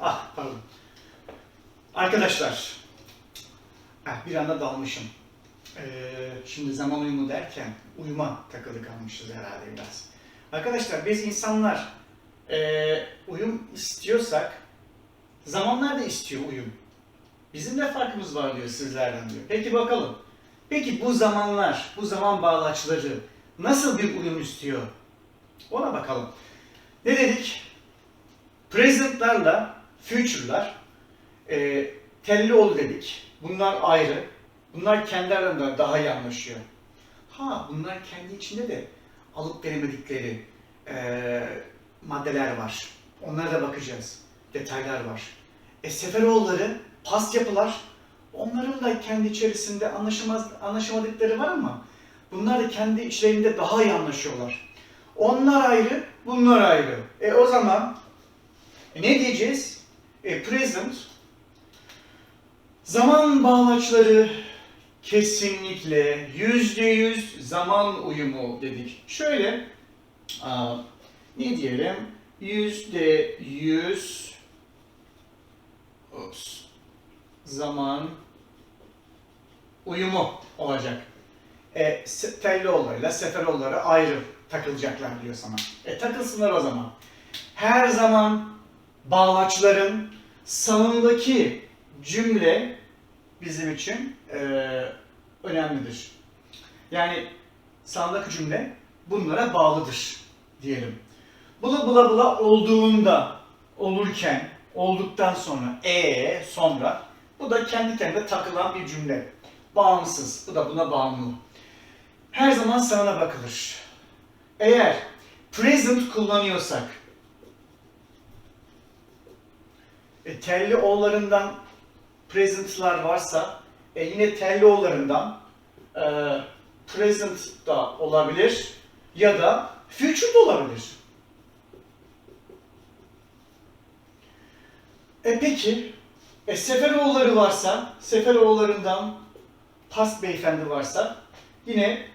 Ah pardon. Arkadaşlar. Ah, bir anda dalmışım. Ee, şimdi zaman uyumu derken uyuma takılı kalmışız herhalde biraz. Arkadaşlar biz insanlar ee, uyum istiyorsak zamanlar da istiyor uyum. Bizim de farkımız var diyor sizlerden diyor. Peki bakalım. Peki bu zamanlar, bu zaman bağlaçları nasıl bir uyum istiyor? Ona bakalım. Ne dedik? Present'larla future'lar e, telli ol dedik. Bunlar ayrı. Bunlar kendi aralarında daha iyi anlaşıyor. Ha bunlar kendi içinde de alıp veremedikleri e, maddeler var. Onlara da bakacağız. Detaylar var. E Seferoğulları past yapılar onların da kendi içerisinde anlaşamaz, anlaşamadıkları var ama bunlar da kendi içlerinde daha iyi anlaşıyorlar. Onlar ayrı, bunlar ayrı. E o zaman ne diyeceğiz? E, present zaman bağlaçları kesinlikle yüzde yüz zaman uyumu dedik. Şöyle aa, ne diyelim? Yüzde yüz Ops. zaman uyumu olacak. E, Telloğullarıyla Seferoğulları ayrı takılacaklar diyor sana. E takılsınlar o zaman. Her zaman bağlaçların sağındaki cümle bizim için e, önemlidir. Yani sağındaki cümle bunlara bağlıdır diyelim. Bula bula bula olduğunda, olurken, olduktan sonra, e sonra bu da kendi kendine takılan bir cümle. Bağımsız. Bu da buna bağımlı. Her zaman sağına bakılır. Eğer present kullanıyorsak e, telli oğullarından present'lar varsa e, yine telli oğullarından e, present da olabilir ya da future da olabilir. E peki e, Seferoğulları varsa, Seferoğullarından past beyefendi varsa yine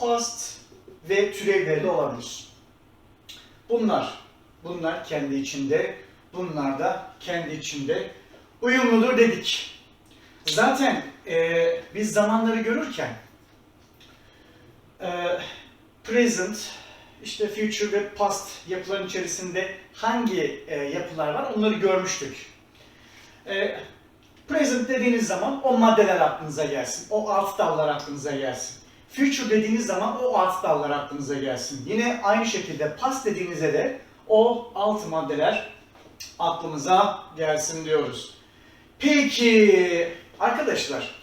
past ve türevleri de olabilir. Bunlar, bunlar kendi içinde, bunlar da kendi içinde uyumludur dedik. Zaten e, biz zamanları görürken e, present, işte future ve past yapıların içerisinde hangi e, yapılar var onları görmüştük. E, present dediğiniz zaman o maddeler aklınıza gelsin, o alt dallar aklınıza gelsin. Future dediğiniz zaman o alt dallar aklınıza gelsin. Yine aynı şekilde past dediğinizde de o alt maddeler aklımıza gelsin diyoruz. Peki arkadaşlar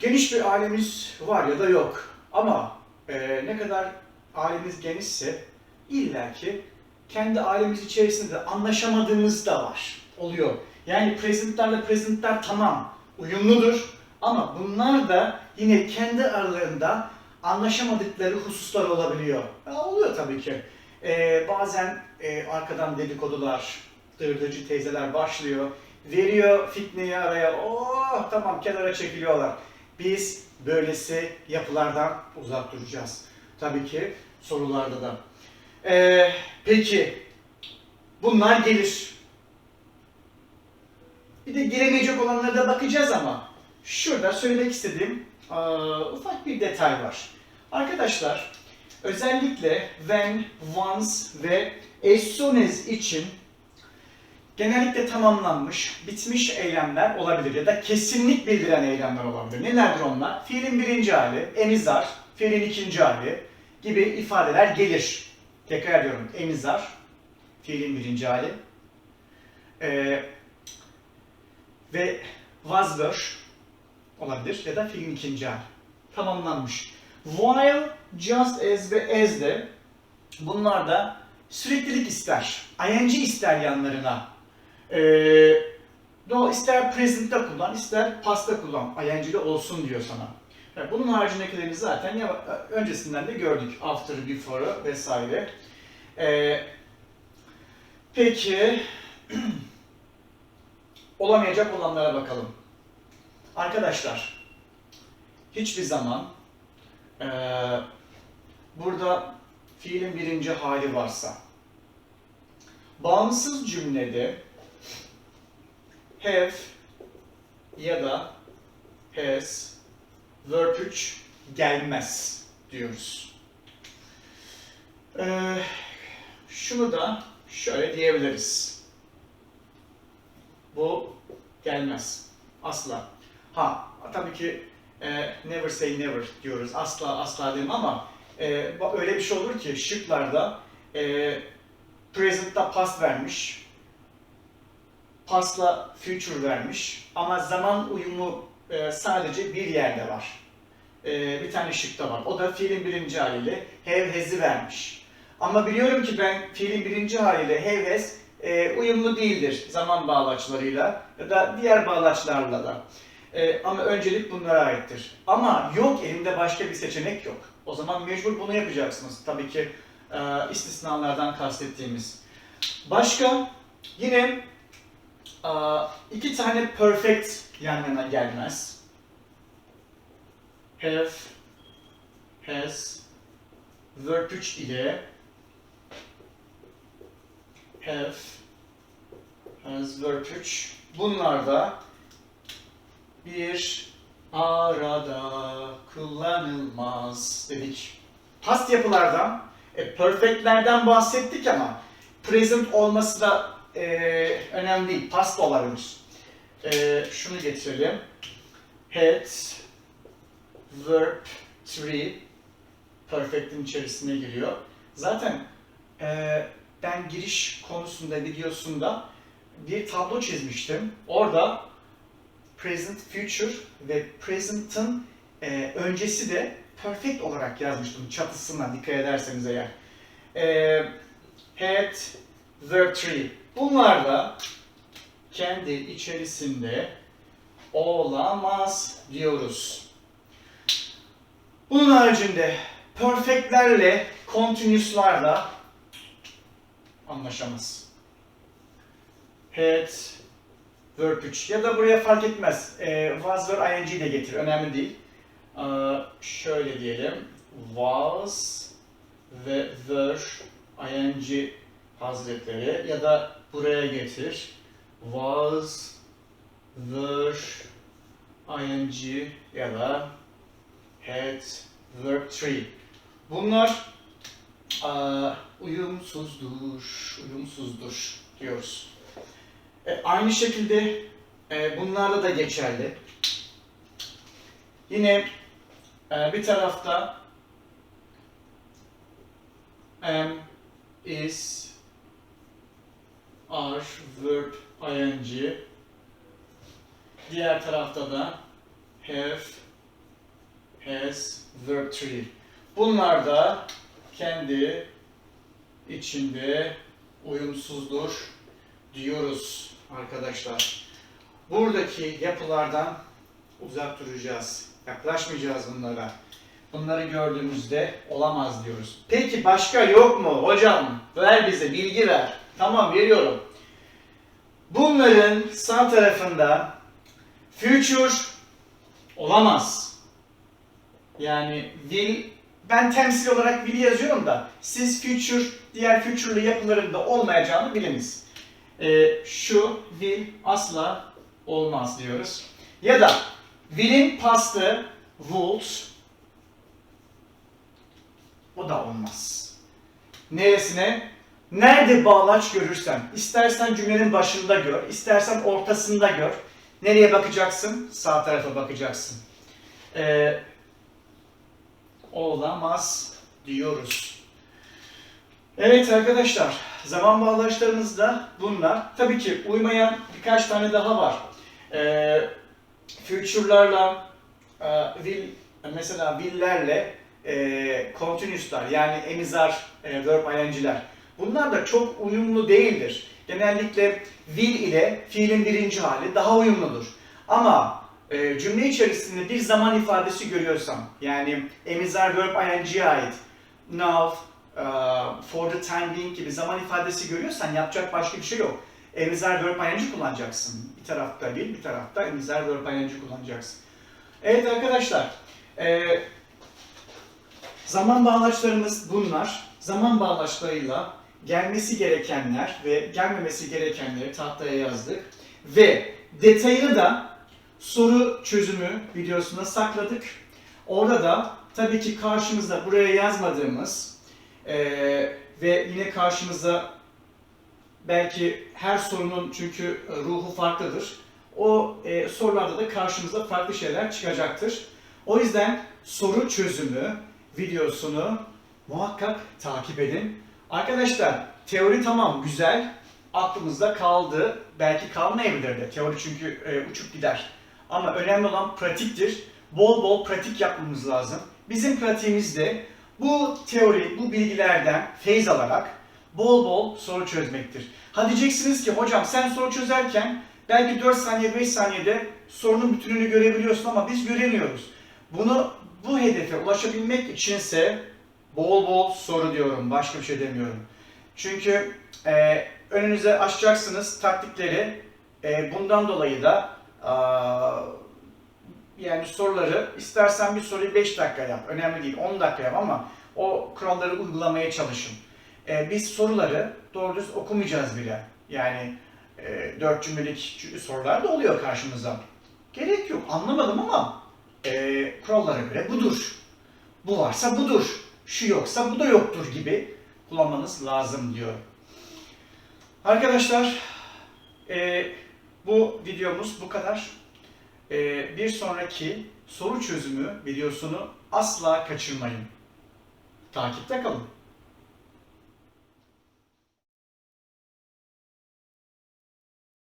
geniş bir ailemiz var ya da yok ama e, ne kadar ailemiz genişse illaki kendi ailemiz içerisinde anlaşamadığımız da var. Oluyor. Yani presentlerle presentler tamam uyumludur ama bunlar da yine kendi aralarında anlaşamadıkları hususlar olabiliyor. Ya, oluyor tabii ki. Ee, bazen e, arkadan dedikodular, dırdırcı teyzeler başlıyor. Veriyor fitneyi araya. Oh tamam kenara çekiliyorlar. Biz böylesi yapılardan uzak duracağız. Tabii ki sorularda da. Ee, peki bunlar gelir. Bir de gelemeyecek olanlara da bakacağız ama şurada söylemek istediğim aa, ufak bir detay var. Arkadaşlar özellikle when, once ve as soon as için genellikle tamamlanmış, bitmiş eylemler olabilir ya da kesinlik bildiren eylemler olabilir. Nelerdir onlar? Fiilin birinci hali, emizar, fiilin ikinci hali gibi ifadeler gelir. Tekrar ediyorum, emizar, fiilin birinci hali. Ee, ve was olabilir ya da fiilin ikinci hali. Tamamlanmış. While, just as ve as de bunlar da süreklilik ister. ing ister yanlarına. Ee, no, ister present'te kullan, ister past'ta kullan. ing'li olsun diyor sana. Yani bunun haricindekilerini zaten ya, öncesinden de gördük. After, before'ı vesaire. Ee, peki olamayacak olanlara bakalım. Arkadaşlar, hiçbir zaman eee, burada fiilin birinci hali varsa, Bağımsız cümlede have ya da has verb 3 gelmez diyoruz. Ee, şunu da şöyle diyebiliriz. Bu gelmez. Asla. Ha tabii ki e, never say never diyoruz. Asla asla demem ama e, öyle bir şey olur ki şıklarda e, present'ta past vermiş, past'la future vermiş ama zaman uyumu e, sadece bir yerde var. E, bir tane şıkta var. O da fiilin birinci haliyle have has'i vermiş. Ama biliyorum ki ben fiilin birinci haliyle have has e, uyumlu değildir zaman bağlaçlarıyla ya da diğer bağlaçlarla da. E, ama öncelik bunlara aittir. Ama yok elimde başka bir seçenek yok. O zaman mecbur bunu yapacaksınız. Tabii ki e, istisnalardan kastettiğimiz. Başka yine e, iki tane perfect yan yana gelmez. Have, has, verb 3 ile have, has, verb 3 bunlar da bir arada kullanılmaz dedik. Past yapılardan, e, perfectlerden bahsettik ama present olması da e, önemli değil. Past olabilir. E, şunu getirelim. Had, verb 3 perfect'in içerisine giriyor. Zaten e, ben giriş konusunda videosunda bir tablo çizmiştim. Orada present, future ve present'ın e, öncesi de perfect olarak yazmıştım çatısına dikkat ederseniz eğer. E, had, verb 3. Bunlar da kendi içerisinde olamaz diyoruz. Bunun haricinde perfectlerle, continuous'larla anlaşamaz. Had, verb 3 ya da buraya fark etmez. E, was, were, ing de getir. Önemli değil. Ee, şöyle diyelim. Was ve were ing hazretleri ya da buraya getir. Was, were, ing ya da had, verb 3. Bunlar aa, uyumsuzdur, uyumsuzdur diyoruz. E, aynı şekilde e, bunlarda da geçerli. Yine e, bir tarafta am, is, are, verb, ing. Diğer tarafta da have, has, verb 3. Bunlar da kendi içinde uyumsuzdur diyoruz arkadaşlar. Buradaki yapılardan uzak duracağız. Yaklaşmayacağız bunlara. Bunları gördüğümüzde olamaz diyoruz. Peki başka yok mu? Hocam ver bize bilgi ver. Tamam veriyorum. Bunların sağ tarafında future olamaz. Yani will ben temsil olarak will yazıyorum da siz future diğer future'lı yapılarında olmayacağını biliniz. Ee, şu will asla olmaz diyoruz. Ya da will'in pastı would o da olmaz. Neresine? Nerede bağlaç görürsen, istersen cümlenin başında gör, istersen ortasında gör. Nereye bakacaksın? Sağ tarafa bakacaksın. Ee, olamaz diyoruz. Evet arkadaşlar, zaman bağlaçlarımız da bunlar. Tabii ki uymayan birkaç tane daha var. Ee, future'larla, e, will, mesela will'lerle e, continuous'lar yani emizar, e, verb ing'ler. Bunlar da çok uyumlu değildir. Genellikle will ile fiilin birinci hali daha uyumludur. Ama e, cümle içerisinde bir zaman ifadesi görüyorsam, yani emizar verb ing'ye ait now, for the time being gibi zaman ifadesi görüyorsan yapacak başka bir şey yok. Emizar verb ing kullanacaksın. Bir tarafta will, bir tarafta emizar verb ing kullanacaksın. Evet arkadaşlar, e, zaman bağlaçlarımız bunlar. Zaman bağlaçlarıyla gelmesi gerekenler ve gelmemesi gerekenleri tahtaya yazdık. Ve detayını da soru çözümü videosuna sakladık. Orada da tabii ki karşımızda buraya yazmadığımız eee, ve yine karşımızda belki her sorunun çünkü ruhu farklıdır. O e, sorularda da karşımıza farklı şeyler çıkacaktır. O yüzden soru çözümü videosunu muhakkak takip edin. Arkadaşlar teori tamam güzel aklımızda kaldı. Belki kalmayabilir de. Teori çünkü e, uçup gider. Ama önemli olan pratiktir. Bol bol pratik yapmamız lazım. Bizim pratiğimizde bu teori, bu bilgilerden feyz alarak bol bol soru çözmektir. Ha diyeceksiniz ki hocam sen soru çözerken belki 4 saniye 5 saniyede sorunun bütününü görebiliyorsun ama biz göremiyoruz. Bunu bu hedefe ulaşabilmek içinse bol bol soru diyorum. Başka bir şey demiyorum. Çünkü e, önünüze açacaksınız taktikleri. E, bundan dolayı da aa, yani soruları istersen bir soruyu 5 dakika yap. Önemli değil 10 dakika yap ama o kuralları uygulamaya çalışın. E, biz soruları doğru düz okumayacağız bile. Yani e, 4 cümlelik sorular da oluyor karşımıza. Gerek yok. Anlamadım ama e, kurallara göre budur. Bu varsa budur. Şu yoksa bu da yoktur gibi kullanmanız lazım diyor. Arkadaşlar e, bu videomuz bu kadar. E, bir sonraki soru çözümü videosunu asla kaçırmayın. Takipte kalın.